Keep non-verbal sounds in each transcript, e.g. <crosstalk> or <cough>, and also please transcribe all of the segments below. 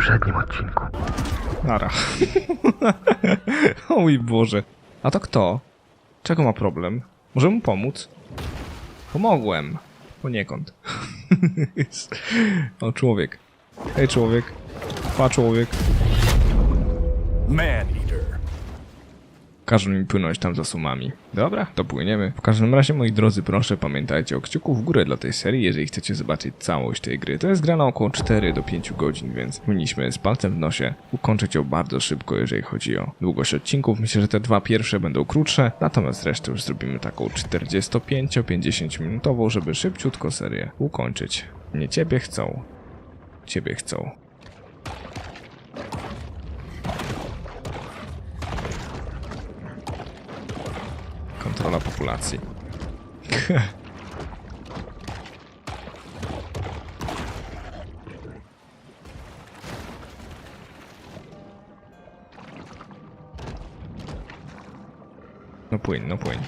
poprzednim odcinku. Nara. <laughs> o mój Boże. A to kto? Czego ma problem? Może mu pomóc? Pomogłem. Poniekąd. <laughs> o, człowiek. Hej, człowiek. Pa, człowiek. Man-eater. Każą mi płynąć tam za sumami. Dobra, to płyniemy. W każdym razie, moi drodzy, proszę pamiętajcie o kciuku w górę dla tej serii, jeżeli chcecie zobaczyć całość tej gry. To jest gra na około 4 do 5 godzin, więc powinniśmy z palcem w nosie ukończyć ją bardzo szybko, jeżeli chodzi o długość odcinków. Myślę, że te dwa pierwsze będą krótsze, natomiast resztę już zrobimy taką 45-50 minutową, żeby szybciutko serię ukończyć. Nie ciebie chcą, ciebie chcą. Kontrola populacji. <laughs> No płyń, no płyń.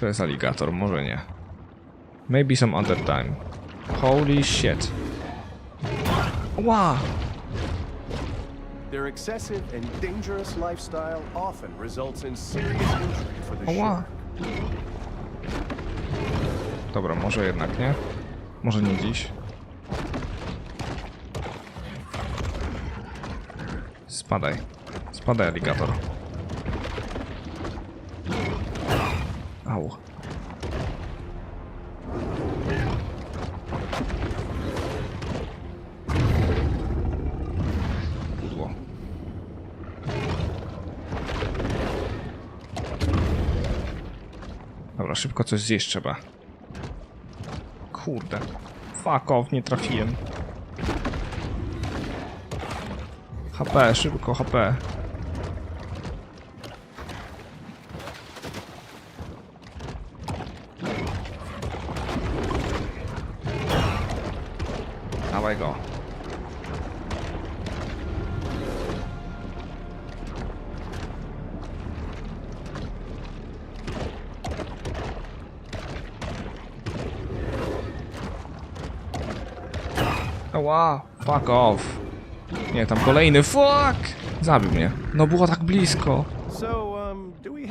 To jest aligator, może nie. Maybe some other time. Holy shit. Wow! Their excessive and dangerous lifestyle often results in serious injury for the shark. Dobra, może jednak nie. Może nie dziś. Spadaj. Spadaj, aligator. Dobra, szybko coś zjeść trzeba. Kurde. Fuck off, nie trafiłem. HP, szybko, HP. Dawaj go. Fuck off. Nie, tam kolejny, fuck! Zabił mnie. No było tak blisko.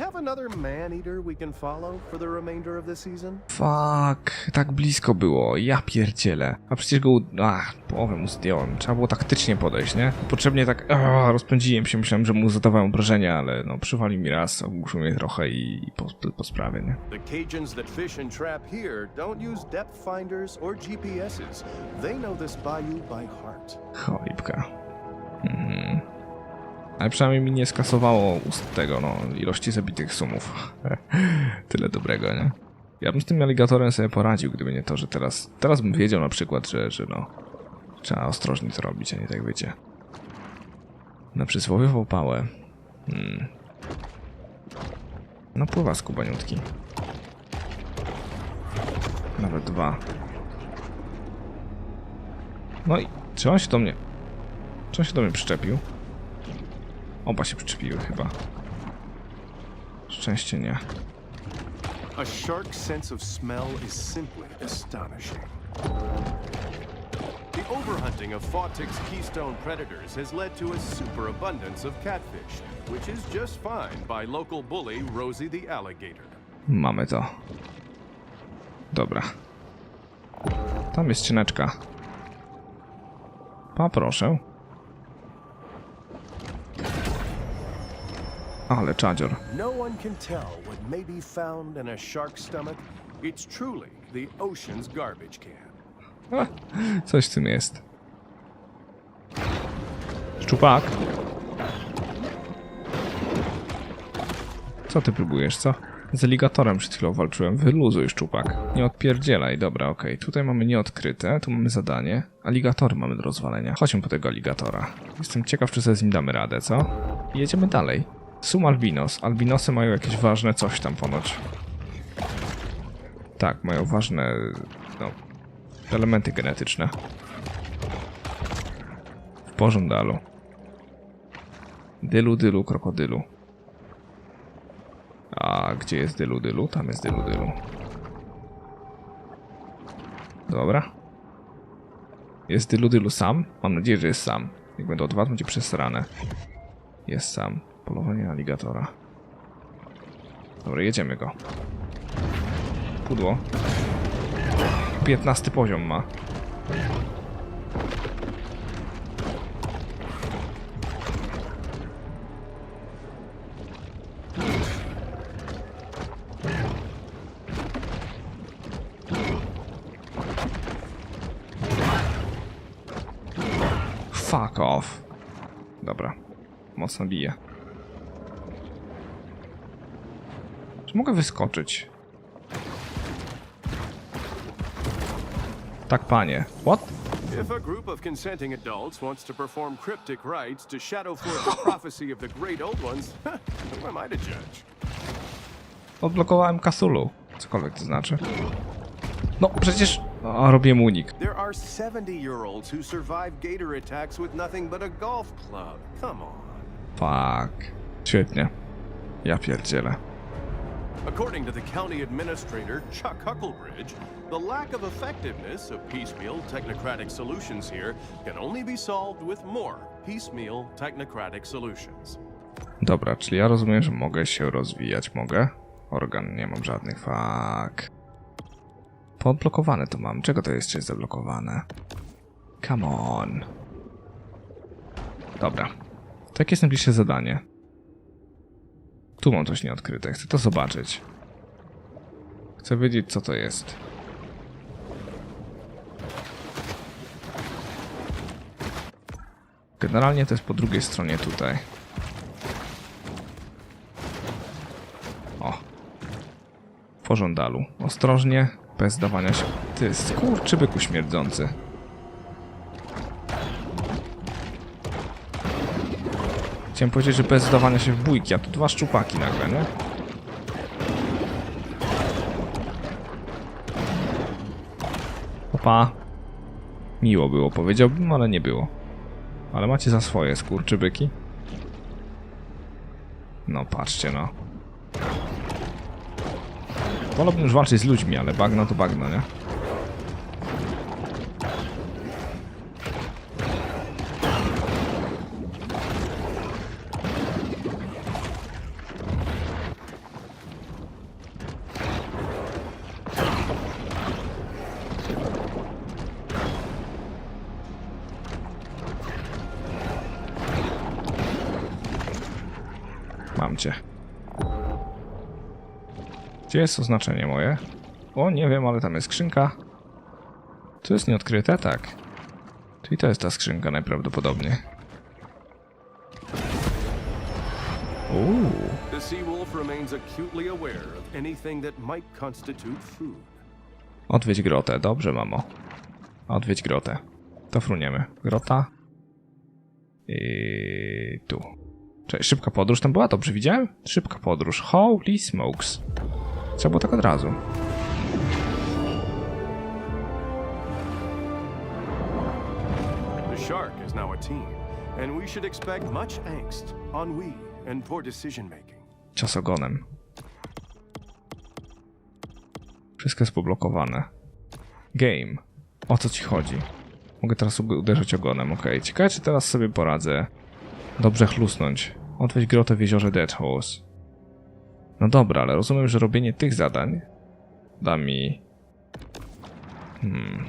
Have another man-eater we can follow for the remainder of the season? Fuck, tak blisko było, ja pierdzielę. A przecież go, u- ach, połowę mu zdjąłem. Trzeba było taktycznie podejść, nie? Potrzebnie tak, ach, rozpędziłem się, myślałem, że mu zadawałem obrażenia, ale no, przywalił mi raz, ogłuszył mnie trochę i, i po, po sprawie, nie? The Cajuns that fish and trap here don't use depth finders or GPSs. They know this bayou by heart. Cholipka. Mhm. Ale przynajmniej mi nie skasowało tego, no, ilości zabitych sumów. <laughs> Tyle dobrego, nie? Ja bym z tym aligatorem sobie poradził, gdyby nie to, że teraz... Teraz bym wiedział na przykład, że, że no... Trzeba ostrożnie to robić, a nie tak wiecie. Na przysłowiową pałę. Hmm. No pływa skubaniutki. Nawet dwa. No i czy on się do mnie... Czy on się do mnie przyczepił? Oba się przyczepiły chyba. Szczęście nie. A shark's sense of smell is simply astonishing. The overhunting of keystone predators has led to a superabundance of catfish, which is just fine by local bully Rosie the alligator. Mamy to. Dobra. Tam jest cieneczka. Poproszę. Ale czadzior. No one can tell what may be found in a shark's stomach. It's truly the ocean's garbage can. Coś w tym jest. Szczupak. Co ty próbujesz, co? Z aligatorem przed chwilą walczyłem. Wyluzuj, szczupak. Nie odpierdzielaj. Dobra, okej. Tutaj mamy nieodkryte. Tu mamy zadanie. Aligatory mamy do rozwalenia. Chodźmy po tego aligatora. Jestem ciekaw, czy sobie z nim damy radę, co? I jedziemy dalej. Sum albinos. Albinosy mają jakieś ważne coś tam ponoć. Tak, mają ważne... No, elementy genetyczne. W pożądalu. Dylu, dylu, krokodylu. A gdzie jest dylu, dylu? Tam jest dylu, dylu. Dobra. Jest Dylu Dylu sam? Mam nadzieję, że jest sam. Jak będę od was, będzie przesrane. Jest sam. Polowanie aligatora. Dobra, jedziemy go. Pudło. 15 poziom ma. Fuck off. Dobra. Mocno bije. Mogę wyskoczyć? Tak, panie. What? If a group of consenting adults wants to perform cryptic rites to shadow forth the prophecy of the great old ones, <laughs> who am I to judge? Odblokowałem Kasulu. Cokolwiek to znaczy. No, przecież... A, robię mu unik. There are 70-year-olds who survive gator attacks with nothing but a golf club. Come on. Fuck. Świetnie. Ja pierdzielę. According to the county administrator, Chuck Hucklebridge, the lack of effectiveness of piecemeal technocratic solutions here can only be solved with more piecemeal technocratic solutions. Dobra, czyli ja rozumiem, że mogę się rozwijać. Mogę? Organ, nie mam żadnych. Fuck. Podblokowane to mam. Czego to jeszcze jest zablokowane? Come on. Dobra. To jakie jest najbliższe zadanie? Tu mam coś nieodkryte. Chcę to zobaczyć. Chcę wiedzieć, co to jest. Generalnie to jest po drugiej stronie tutaj. O. Pożądalu. Ostrożnie, bez dawania się. Ty, skurczybyku śmierdzący. Chciałem powiedzieć, że bez dawania się w bójki, a tu dwa szczupaki nagle, nie? Opa. Miło było, powiedziałbym, ale nie było. Ale macie za swoje skurczybyki. No, patrzcie, no. Wolałbym już walczyć z ludźmi, ale bagno to bagno, nie? Mam cię. Gdzie jest oznaczenie moje? O, nie wiem, ale tam jest skrzynka. Tu jest nieodkryte? Tak. Czyli to jest ta skrzynka najprawdopodobniej. Uuu, The remains acutely aware of anything that might constitute food. odwiedź grotę. Dobrze, mamo. Odwiedź grotę. To fruniemy. Grota. I tu. Cześć, szybka podróż tam była? Dobrze widziałem? Szybka podróż. Holy smokes. Trzeba było tak od razu. The shark is now a team, and we should expect much angst, ennui, and poor decision making. Cios ogonem. Wszystko jest poblokowane. Game. O co ci chodzi? Mogę teraz uderzyć ogonem, okej. Ciekawe, czy teraz sobie poradzę dobrze chlusnąć. Odwiedź grotę w jeziorze Dead Horse. No dobra, ale rozumiem, że robienie tych zadań da mi... Hmm.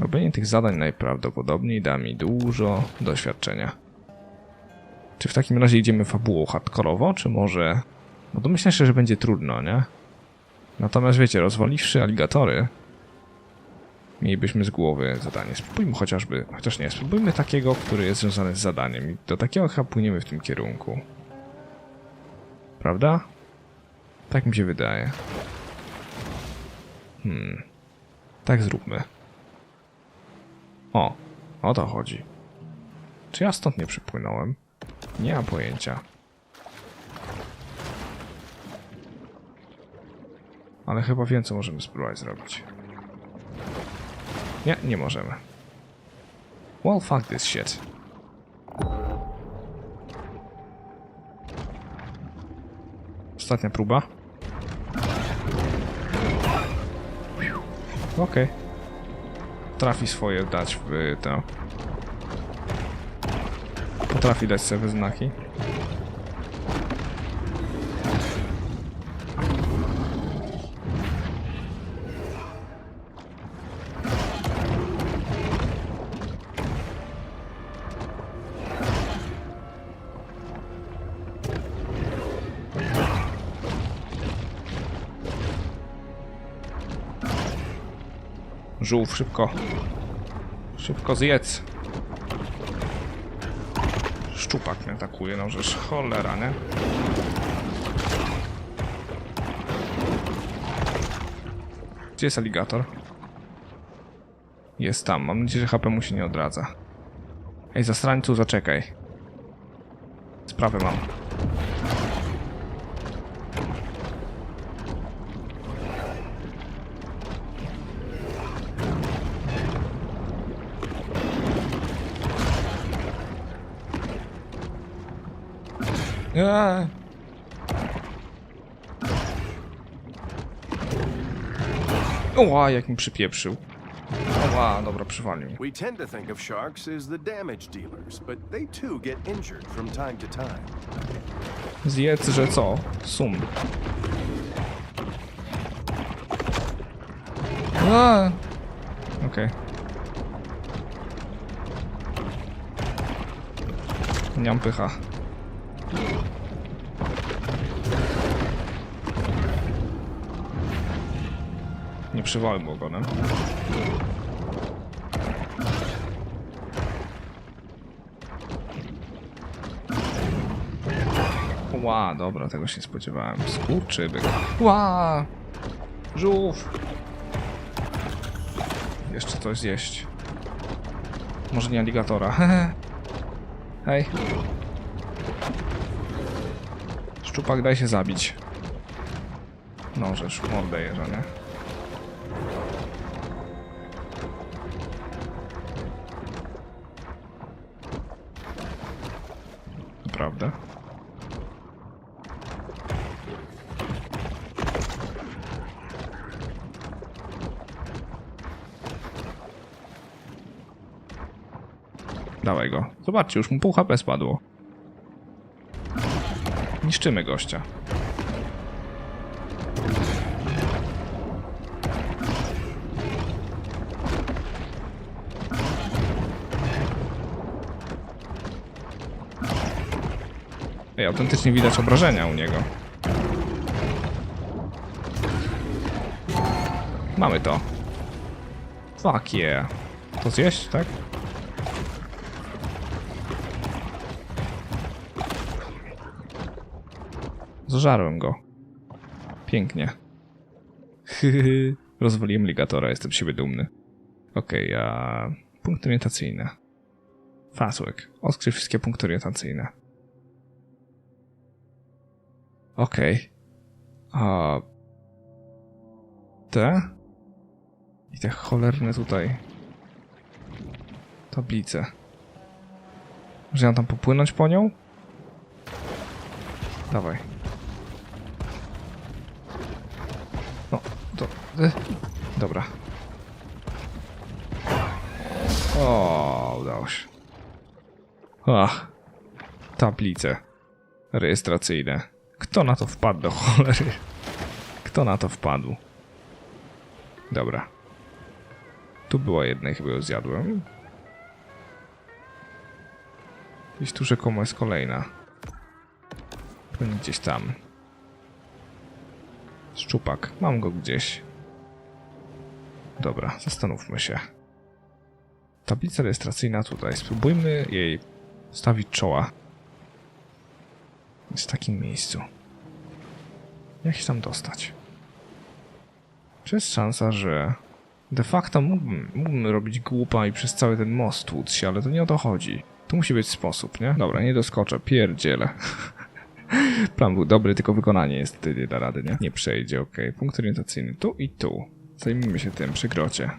Robienie tych zadań najprawdopodobniej da mi dużo doświadczenia. Czy w takim razie idziemy fabułą hardkorowo, czy może... Bo domyślam się, że będzie trudno, nie? Natomiast wiecie, rozwaliwszy aligatory, mielibyśmy z głowy zadanie. Spróbujmy chociażby, chociaż nie, spróbujmy takiego, który jest związany z zadaniem i do takiego chyba płyniemy w tym kierunku. Prawda? Tak mi się wydaje. Hmm. Tak zróbmy. O, o to chodzi. Czy ja stąd nie przypłynąłem? Nie mam pojęcia. Ale chyba co możemy spróbować zrobić. Nie, nie możemy. Well, fuck this shit. Ostatnia próba. Okej. Potrafi swoje dać w to. Potrafi dać sobie znaki. Żółw, szybko. Szybko zjedz. Szczupak mnie atakuje, no żeż cholera, nie? Gdzie jest aligator? Jest tam. Mam nadzieję, że HP mu się nie odradza. Ej, zasrańcu, zaczekaj. Sprawę mam. Eee. Oła, jak mi przypieprzył. Oła, dobra, przywalił. We tend to think of sharks as the damage dealers, but they too get injured from time to time. Zjedz, że co? Sum. A. Okej. Nie mam pycha. Przywałem ogonem. Ła, dobra, tego się nie spodziewałem. Skurczybyk. Ła! Żółw! Jeszcze coś zjeść. Może nie aligatora. <laughs> Hej. Szczupak, daj się zabić. No, żeż mordę jeża, nie? Zobaczcie, już mu pół HP spadło. Niszczymy gościa. Ej, autentycznie widać obrażenia u niego. Mamy to. Fuck yeah. To zjeść, tak? Zżarłem go. Pięknie. <laughs> Rozwaliłem ligatora, jestem siebie dumny. Okej, a... Punkty orientacyjne. Fastwork. Odkryj wszystkie punkty orientacyjne. Okej. A... Te? I te cholerne tutaj... Tablice. Może ja tam popłynąć po nią? Dawaj. Dobra. O, udało się. Ach. Tablice. Rejestracyjne. Kto na to wpadł do cholery? Kto na to wpadł? Dobra. Tu była jedna chyba ją zjadłem. Gdzieś tu rzekomo jest kolejna. Pewnie gdzieś tam. Szczupak. Mam go gdzieś. Dobra, zastanówmy się. Tablica rejestracyjna tutaj. Spróbujmy jej stawić czoła. Jest w takim miejscu. Jak się tam dostać? Czy jest szansa, że de facto mógłbym, mógłbym robić głupa i przez cały ten most tłuc się, ale to nie o to chodzi. Tu musi być sposób, nie? Dobra, nie doskoczę, pierdzielę. <laughs> Plan był dobry, tylko wykonanie jest nie da rady, nie? Nie przejdzie, ok. Punkt orientacyjny tu i tu. Zajmijmy się tym przy grocie.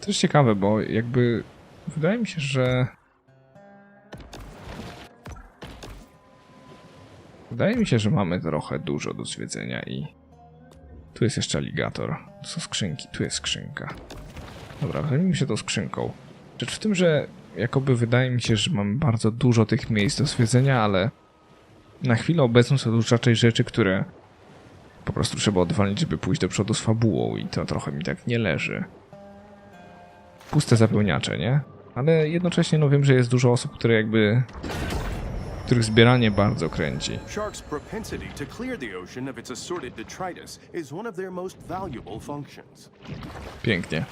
To jest ciekawe, bo jakby wydaje mi się, że Wydaje mi się, że mamy trochę dużo do zwiedzenia i Tu jest jeszcze aligator. Tu są skrzynki. Tu jest skrzynka. Dobra, zajmijmy się tą skrzynką. Rzecz w tym, że jakoby wydaje mi się, że mam bardzo dużo tych miejsc do zwiedzenia, ale na chwilę obecną są to raczej rzeczy, które po prostu trzeba odwalić, żeby pójść do przodu z fabułą i to trochę mi tak nie leży. Puste zapełniacze, nie? Ale jednocześnie no wiem, że jest dużo osób, które jakby... których zbieranie bardzo kręci. Sharks' propensity to clear the ocean of its assorted detritus is one of their most valuable functions. Pięknie.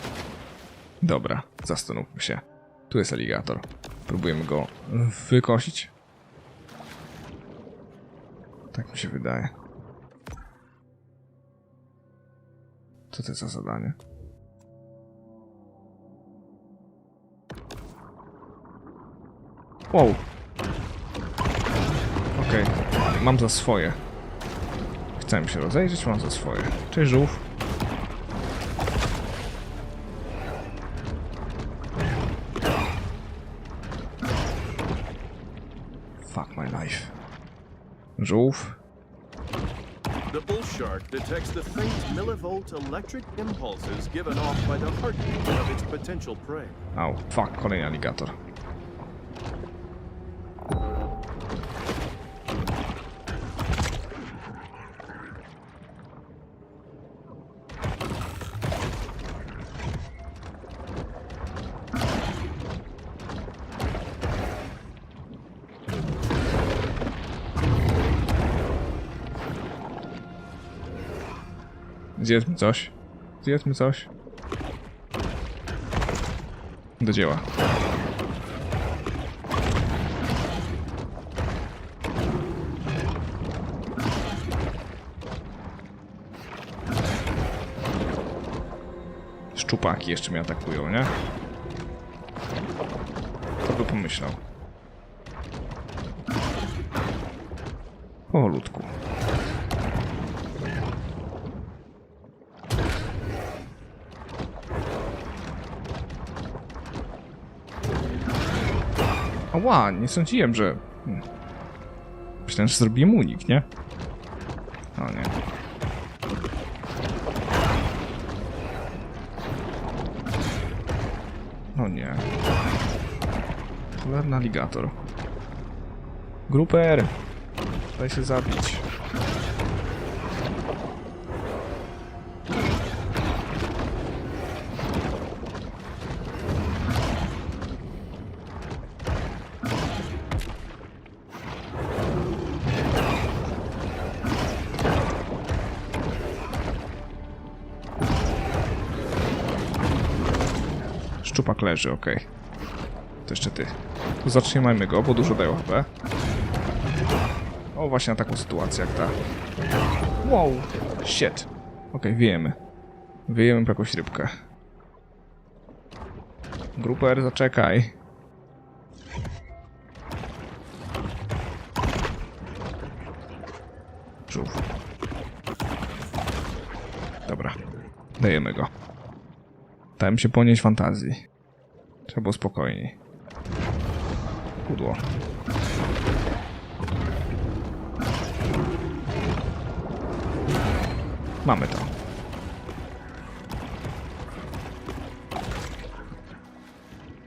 Dobra, zastanówmy się. Tu jest aligator. Próbujemy go wykosić. Tak mi się wydaje. Co to jest za zadanie? Wow. Okej, mam za swoje. Chcę się rozejrzeć, mam za swoje. Cześć żółw. Fuck my life. Żółw. Shark detects the faint millivolt electric impulses given off by the heartbeat of its potential prey. Oh, fuck, kolejny aligator. Zjedzmy coś. Zjedzmy coś. Do dzieła. Szczupaki jeszcze mnie atakują, nie? Kto by pomyślał? Powolutku. Ała, nie sądziłem, że... Hmm. Myślałem, że zrobiłem unik, nie? O nie. O nie. Cholerny aligator. Gruper! Daj się zabić. Leży, okej. To jeszcze ty. To zatrzymajmy go, bo dużo dają HP. O, właśnie na taką sytuację jak ta. Wow, shit. Okej, wiejemy. Wiejemy po jakąś rybkę. Gruper, zaczekaj. Żółw. Dobra, dajemy go. Dałem się ponieść fantazji. Trzeba było spokojniej. Pudło. Mamy to.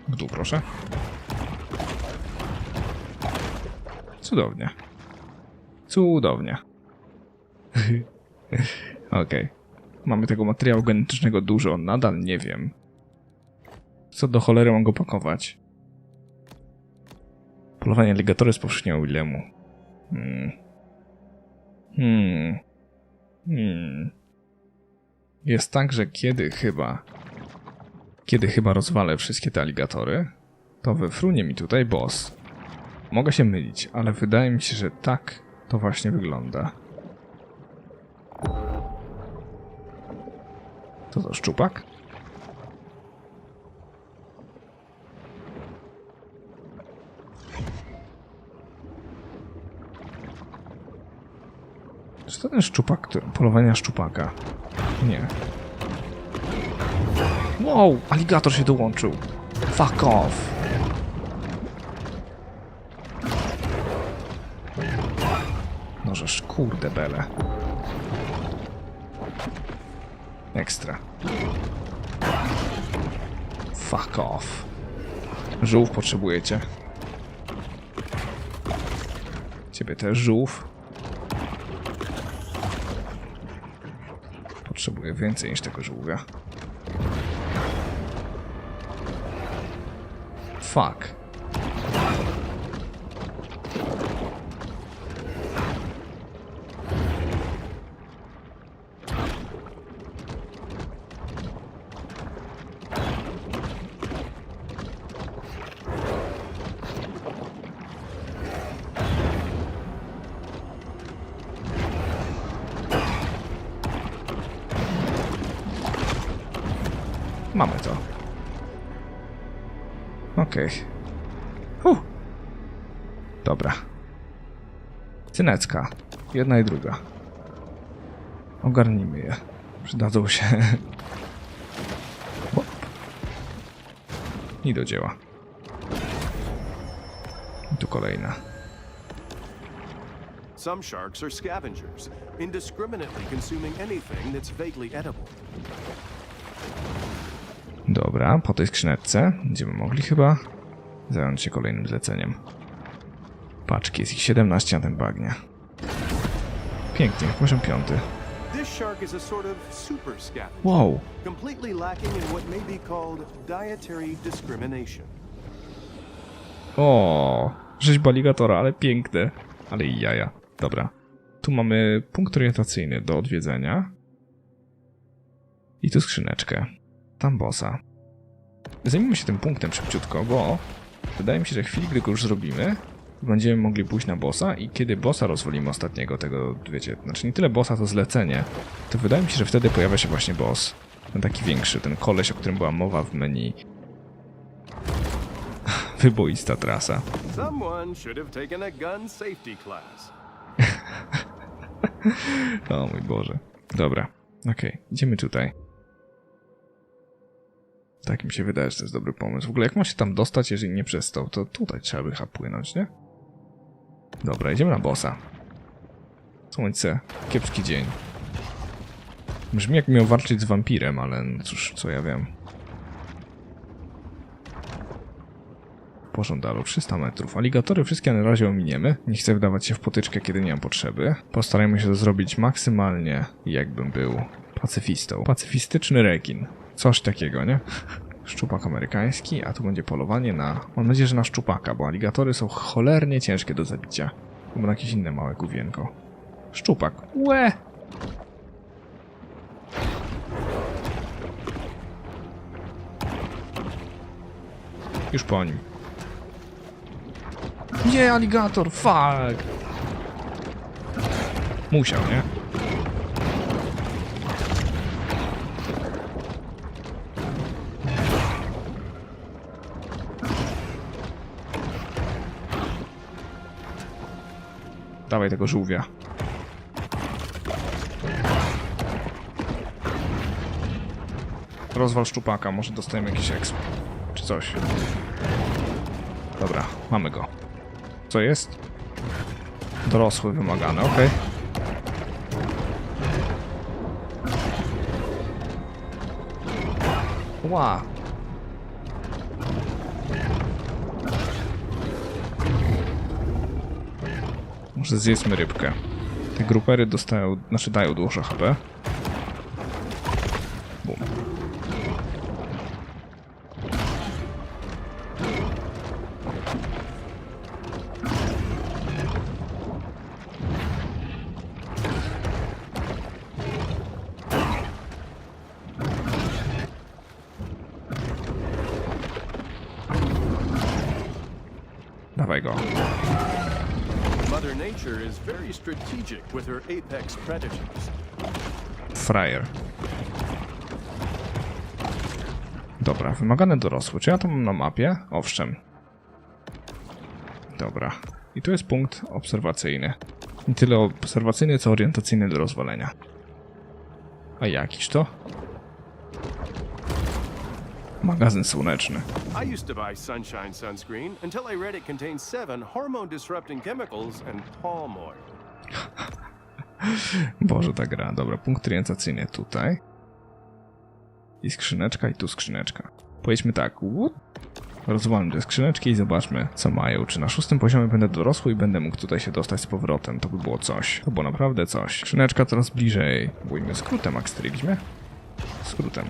W proszę. Cudownie. Cudownie. <laughs> Okej. Mamy tego materiału genetycznego dużo, nadal nie wiem. Co do cholery mam go pakować? Polowanie aligatory z powszechniego Willemu. Hmm. Hmm. Hmm. Jest tak, że kiedy chyba... Kiedy chyba rozwalę wszystkie te aligatory, to wyfrunie mi tutaj boss. Mogę się mylić, ale wydaje mi się, że tak to właśnie wygląda. To to szczupak? Czy to ten szczupak, polowania szczupaka? Nie. Wow, aligator się dołączył. Fuck off. No żeż kurde bele. Ekstra. Fuck off. Żółw potrzebujecie. Ciebie też żółw. Potrzebuję więcej niż tego żółwia. Fuck. Okej. Huh. Dobra. Cynecka. Jedna i druga. Ogarnijmy je. Przydadzą się. <laughs> I do dzieła. I tu kolejna. Some sharks are scavengers, indiscriminately consuming anything that's vaguely edible. Dobra, po tej skrzyneczce będziemy mogli chyba zająć się kolejnym zleceniem. Paczki, jest ich 17 na ten bagnie. Pięknie, poziom piąty. Wow, o, rzeźba aligatora, ale piękne. Ale i jaja. Dobra. Tu mamy punkt orientacyjny do odwiedzenia. I tu skrzyneczkę. Tam bossa. Zajmijmy się tym punktem szybciutko, bo wydaje mi się, że w chwili, gdy go już zrobimy, będziemy mogli pójść na bossa i kiedy bossa rozwalimy ostatniego, tego, wiecie, znaczy nie tyle bossa, to zlecenie, to wydaje mi się, że wtedy pojawia się właśnie boss. Ten taki większy, ten koleś, o którym była mowa w menu. <laughs> Wyboista trasa. Someone should have taken a gun safety class. <laughs> O mój Boże. Dobra, okej, idziemy tutaj. Tak mi się wydaje, że to jest dobry pomysł. W ogóle jak ma się tam dostać, jeżeli nie przez to, tutaj trzeba by chyba płynąć, nie? Dobra, idziemy na bossa. Słońce, kiepski dzień. Brzmi jak miał walczyć z wampirem, ale no cóż, co ja wiem. Pożądalu 300 metrów. Aligatory wszystkie na razie ominiemy. Nie chcę wdawać się w potyczkę, kiedy nie mam potrzeby. Postarajmy się to zrobić maksymalnie, jakbym był pacyfistą. Pacyfistyczny rekin. Coś takiego, nie? <laughs> Szczupak amerykański, a tu będzie polowanie na... Mam nadzieję, że na szczupaka, bo aligatory są cholernie ciężkie do zabicia. Albo na jakieś inne małe główienko. Szczupak. Łe! Już po nim. Nie, aligator, fuck! Musiał, nie? Dawaj tego żółwia. Rozwal szczupaka, może dostajemy jakiś exp. Czy coś. Dobra, mamy go. Co jest? Dorosły wymagany, ok. Ła. Może zjedzmy rybkę. Te grupery dostają, znaczy dają dużo HP. Bum. Dawaj go. Mother Nature is very strategic with her apex predators. Frajer. Dobra, wymagane dorosły. Czy ja to mam na mapie? Owszem. Dobra. I tu jest punkt obserwacyjny. Nie tyle obserwacyjny, co orientacyjny do rozwalenia. A jakiś to? Magazyn słoneczny. I used to buy Sunshine sunscreen until I read it contains seven hormone disrupting chemicals and palm oil. <laughs> Boże, ta gra. Dobra, punkt orientacyjny tutaj. I skrzyneczka, i tu skrzyneczka. Powiedzmy tak. What? Rozwalam te skrzyneczki i zobaczmy, co mają. Czy na szóstym poziomie będę dorosły i będę mógł tutaj się dostać z powrotem? To by było coś. To było naprawdę coś. Skrzyneczka coraz bliżej. Bójmy skrótem, jak strygźmy. Skrótem.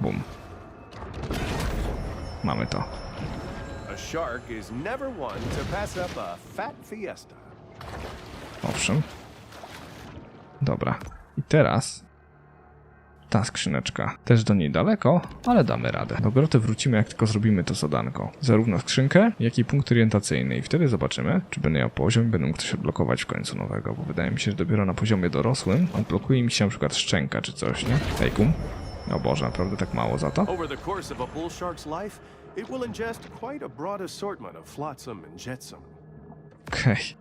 Bum. Fat fiesta. Owszem. Dobra. I teraz ta skrzyneczka. Też do niej daleko, ale damy radę. Do groty wrócimy, jak tylko zrobimy to zadanko. Zarówno skrzynkę, jak i punkt orientacyjny. I wtedy zobaczymy, czy będę miał poziom i będę mógł coś odblokować w końcu nowego, bo wydaje mi się, że dopiero na poziomie dorosłym odblokuje mi się na przykład szczęka czy coś, nie? Hejkum. O Boże, naprawdę tak mało za to? Over the course of a bull shark's life, it will ingest quite a broad assortment of flotsam and jetsam. Okej.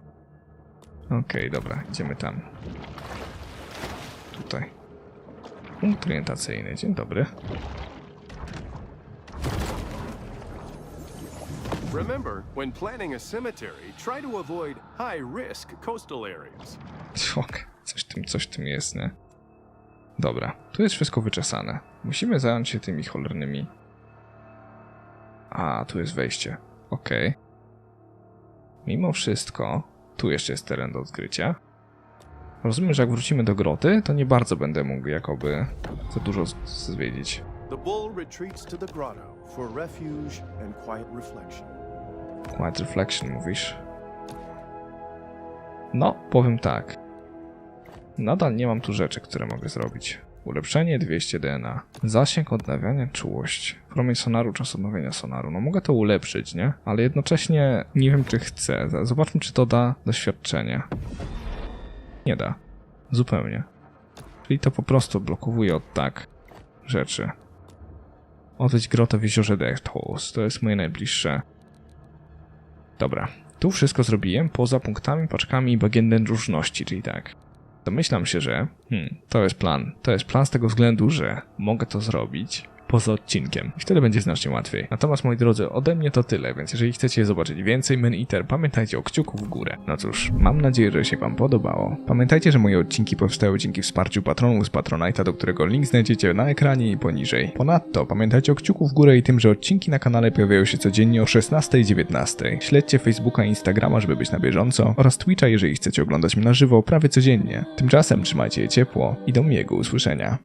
Okej, dobra, idziemy tam. Tutaj. Punkt orientacyjny, dzień dobry. Remember, when planning a cemetery, try to avoid high-risk coastal areas. Ok, coś w tym, coś w tym jest, nie? Dobra, tu jest wszystko wyczesane. Musimy zająć się tymi cholernymi... A, tu jest wejście. Okej. Mimo wszystko, tu jeszcze jest teren do odkrycia. Rozumiem, że jak wrócimy do groty, to nie bardzo będę mógł jakoby za dużo zwiedzić. The bull retreats to the grotto for refuge and quiet reflection. Quiet Reflection mówisz? No, powiem tak. Nadal nie mam tu rzeczy, które mogę zrobić. Ulepszenie 200 DNA. Zasięg odnawiania czułość. Promień sonaru, czas odnowienia sonaru. No mogę to ulepszyć, nie? Ale jednocześnie nie wiem, czy chcę. Zobaczmy, czy to da doświadczenie. Nie da. Zupełnie. Czyli to po prostu blokowuje od tak rzeczy. Odwiedź grotę w jeziorze Deathhouse. To jest moje najbliższe Dobra, tu wszystko zrobiłem poza punktami, paczkami i bagiennem różności, czyli tak. Domyślam się, że hmm, to jest plan. To jest plan z tego względu, że mogę to zrobić poza odcinkiem. I wtedy będzie znacznie łatwiej. Natomiast moi drodzy, ode mnie to tyle, więc jeżeli chcecie zobaczyć więcej Men Eater, pamiętajcie o kciuku w górę. No cóż, mam nadzieję, że się wam podobało. Pamiętajcie, że moje odcinki powstają dzięki wsparciu patronów z Patronite'a, do którego link znajdziecie na ekranie i poniżej. Ponadto pamiętajcie o kciuku w górę i tym, że odcinki na kanale pojawiają się codziennie o 16 i 19. Śledźcie Facebooka i Instagrama, żeby być na bieżąco oraz Twitcha, jeżeli chcecie oglądać mnie na żywo prawie codziennie. Tymczasem trzymajcie je ciepło i do miłego usłyszenia.